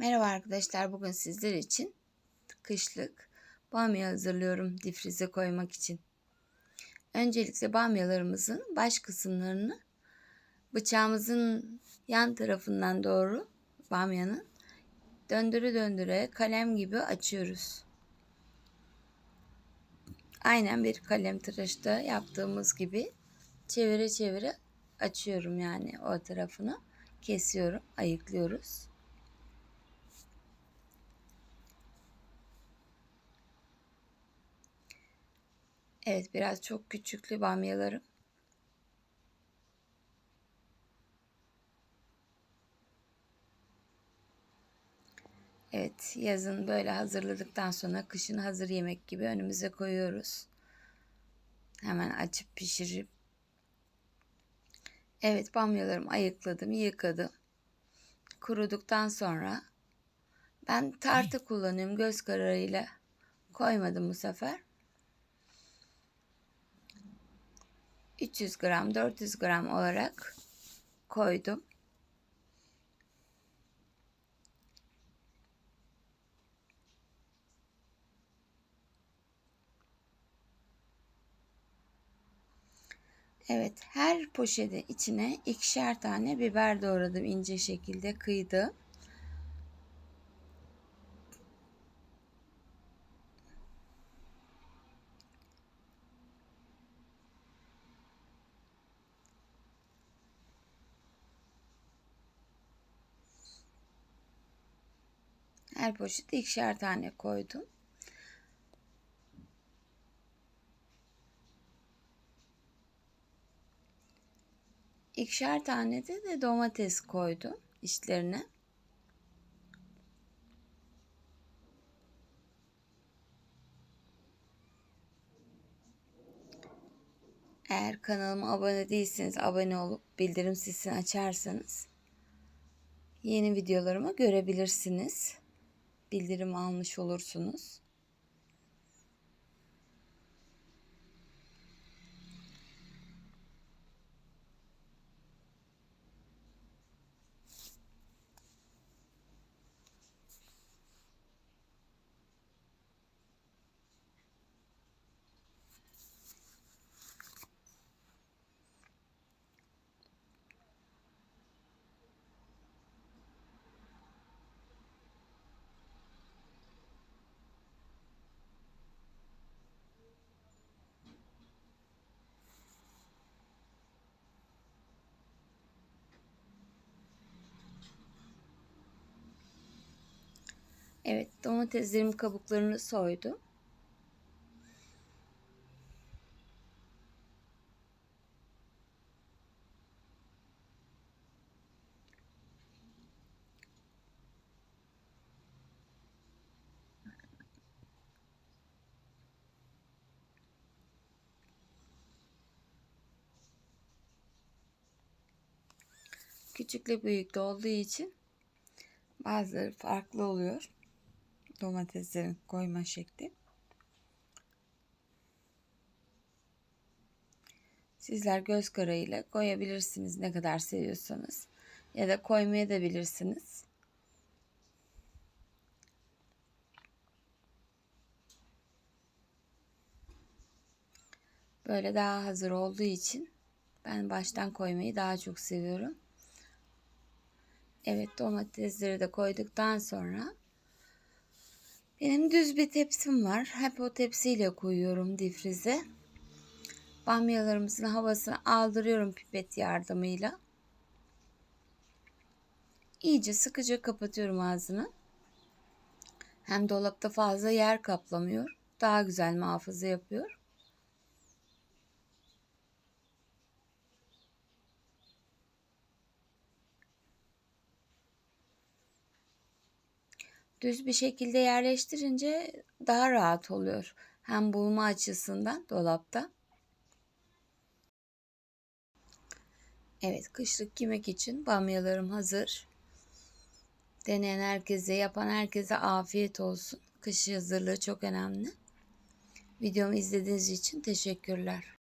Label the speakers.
Speaker 1: Merhaba arkadaşlar. Bugün sizler için kışlık bamya hazırlıyorum difrize koymak için. Öncelikle bamyalarımızın baş kısımlarını bıçağımızın yan tarafından doğru bamyanın döndüre döndüre kalem gibi açıyoruz. Aynen bir kalem tıraşta yaptığımız gibi çevire çevire açıyorum yani o tarafını kesiyorum, ayıklıyoruz. Evet biraz çok küçüklü bamyalarım. Evet yazın böyle hazırladıktan sonra kışın hazır yemek gibi önümüze koyuyoruz. Hemen açıp pişirip. Evet bamyalarımı ayıkladım yıkadım. Kuruduktan sonra ben tartı kullanıyorum göz kararıyla koymadım bu sefer. 300 gram 400 gram olarak koydum. Evet her poşetin içine ikişer tane biber doğradım ince şekilde kıydım. Her poşete ikişer tane koydum. İkişer tane de, de domates koydum içlerine. Eğer kanalıma abone değilseniz abone olup bildirim sesini açarsanız yeni videolarımı görebilirsiniz. Bildirim almış olursunuz. Evet domateslerim kabuklarını soydum. Küçükle büyükte olduğu için bazıları farklı oluyor domateslerin koyma şekli. Sizler göz kararıyla koyabilirsiniz ne kadar seviyorsanız. Ya da koymaya da bilirsiniz. Böyle daha hazır olduğu için ben baştan koymayı daha çok seviyorum. Evet domatesleri de koyduktan sonra benim düz bir tepsim var. Hep o tepsiyle koyuyorum difrize. Bamyalarımızın havasını aldırıyorum pipet yardımıyla. İyice sıkıca kapatıyorum ağzını. Hem dolapta fazla yer kaplamıyor. Daha güzel muhafaza yapıyor. Düz bir şekilde yerleştirince daha rahat oluyor. Hem bulma açısından dolapta. Evet kışlık yemek için bamyalarım hazır. Deneyen herkese, yapan herkese afiyet olsun. Kış hazırlığı çok önemli. Videomu izlediğiniz için teşekkürler.